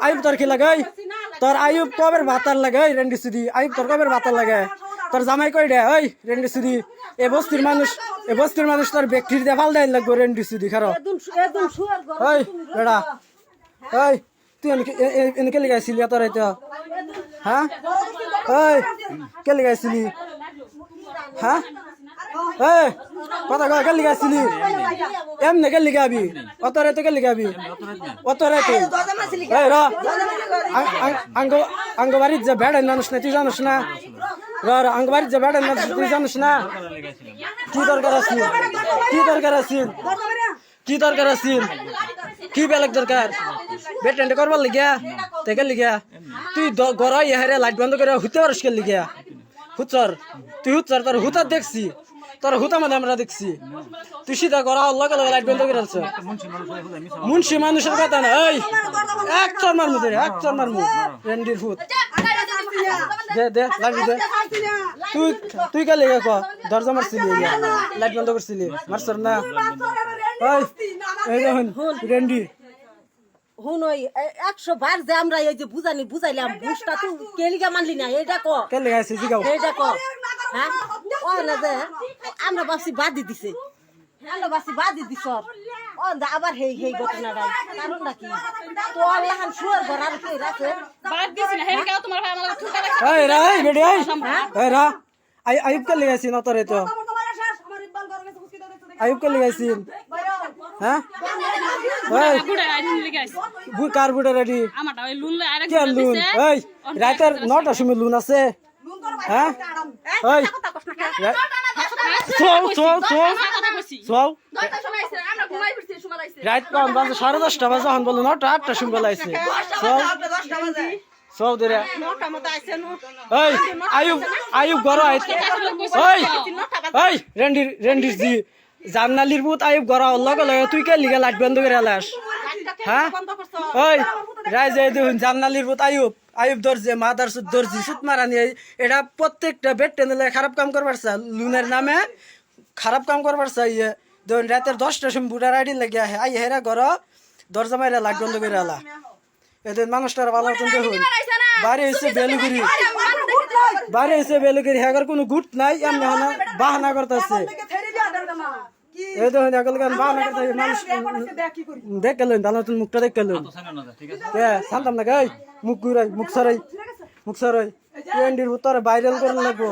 আইব তোর কি লাগে ওই? তোর আইব কবের ভাতার লাগে ওই রেন্ডি সুদি? আইব তোর কবের ভাতার লাগে তোর জামাই কই দে ওই রেন্ডি সুদি এ বস্তির মানুষ এ বস্তির মানুষ তোর ব্যক্তির দেফাল দেয় লাগবো রেন্ডি সুদি খারো। ওই বেড়া ওই তুই এনকে লিগাইছিলি তোর তো হ্যাঁ? ওই কে লিগাইছিলি? হ্যাঁ? এই, কথা কয় কে লিগাইছিলি এমনে কে লিগাবি অত রাতে কে লিগাবি অত রাতে? এই, র। আং- আং- আঙ্গ আঙ্গ বাড়ির যে বেড়াই মানুষ না, তুই জানিস না? র আঙ্গ বাড়ির যে বেড়াই মানুষ তুই জানিস না? কি দরকার আছে? কি দরকার আছে? কি দরকার আছে? কি বেলেগ দরকার? বেটেন্টে করবার লিগিয়া? তেকে লিগিয়া? তুই গড় ইহারে লাইট বন্ধ করে হুতে পারিস লিগিয়া? হুচর, তুই হুচর, তোর হুতার দেখছি, তোর হুতা মানে আমরা দেখছি। তুই সিধা গড়া লগে লগে লাইট বন্ধ করে আনছ মুন্সি মানুষের কথা না, এই! এক চর মারমু দে এক চর মারমু। রেন্ডির হুত দে দে লাগি দে। তুই তুই কে লেগে ক? দরজা মারছিলি লাইট বন্ধ করছিলি। মারছর না? ওই এই রেন্ডি। হুন ওই একশো বার যে আমরা এই যে বুঝানি বুঝাইলাম বুঝটা তুই কেলিগা মানলি না এটা ক এটা ক হ্যাঁ ও না যে আমরা ভাবছি বাদি দিছে আমরা ভাবছি বাদি দিছ ও আবার হেই হেই ঘটনাটা কারণটা কি তো আল্লাহ শুয়ার ঘর কে রাখে বাদ দিছি না হেরিকা তোমার ভাই আমাকে ঠুকা রাখছে এই রা এই বেডি এই এই রা আই আইব কে লেগে আছে তো আইব কে লেগে আছে হ্যাঁ? ওই কার বুড়ে রেডি? লুন আরেক কে লুন? এই রাতের নটার সময় লুন আছে। হ্যাঁ? এই সময় সময় আইছে রাত বাজে সাড়ে দশটা বাজে এখন বলে নটা আটটা শুনবে লাইছে চল চল দে এই আয়ুব আয়ুব গড় আইতে ওই ওই রেন্ডির রেন্ডির জি জান্নালির বুত আয়ুব গড়া লগে লগে তুই কে লিগে লাইট বন্ধ করে এলাস? হ্যাঁ? ওই রাইজে দেখুন জান্নালির বুত আয়ুব আয়ুব দর্জি মাদার সুদ দর্জি সুত মারা নিয়ে এটা প্রত্যেকটা বেড টেনেলে খারাপ কাম করবার চা লুনের নামে খারাপ কাম করবার ইয়ে রাতের দশটার সময় বুড়া রাইডি লাগে আহে আই হেরা ঘর দরজা মাইরা লাইট বন্ধ করে এলা। এদের মানুষটার ভালো মতন দেখুন বাড়ি হয়েছে বেলুগুড়ি বাড়ি হয়েছে বেলুগুড়ি হ্যাগার কোনো গুট নাই এমনি হনা বাহানা করতেছে। এই দেখুন এগুলো কেন বাহানা করতেছে মানুষ দেখ গেল তাহলে তুমি মুখটা দেখ গেল কে শান্তাম না গাই মুখ ঘুরাই মুখ সরাই মুখ সরাই। এন্ডির উত্তরে ভাইরাল করে লাগবো।